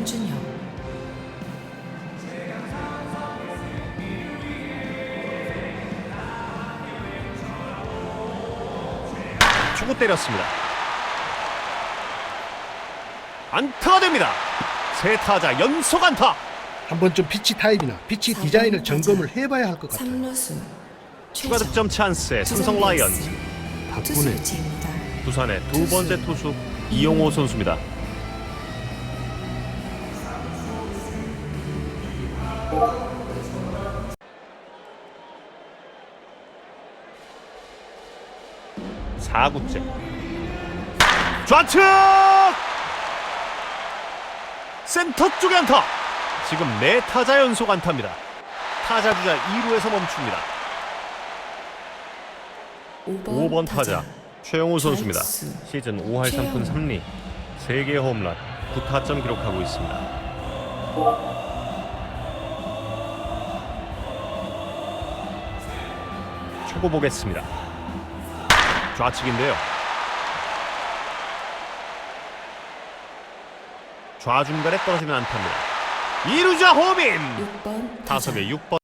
염준혁 초구 때렸습니다. 안타가 됩니다. 세 타자 연속 안타. 한번 좀 피치 타입이나 피치 디자인을 점검을 해봐야 할 것 같아요. 추가 득점 찬스에 삼성 라이언즈. 바꾸네. 교체입니다. 두산의 두 번째 투수 이용호 선수입니다. 사구째. 좌측! 센터 쪽에 안타. 지금 네 타자 연속 안타입니다. 타자 주자 2루에서 멈춥니다. 5번 타자. 최영우 선수입니다. 시즌 5할 3푼 최영우. 3리. 3개 홈런 9타점 기록하고 있습니다. 초고 보겠습니다. 좌측인데요. 좌중간에 떨어지는 안타입니다. 이루자 호민 6번 타자 타석의 6번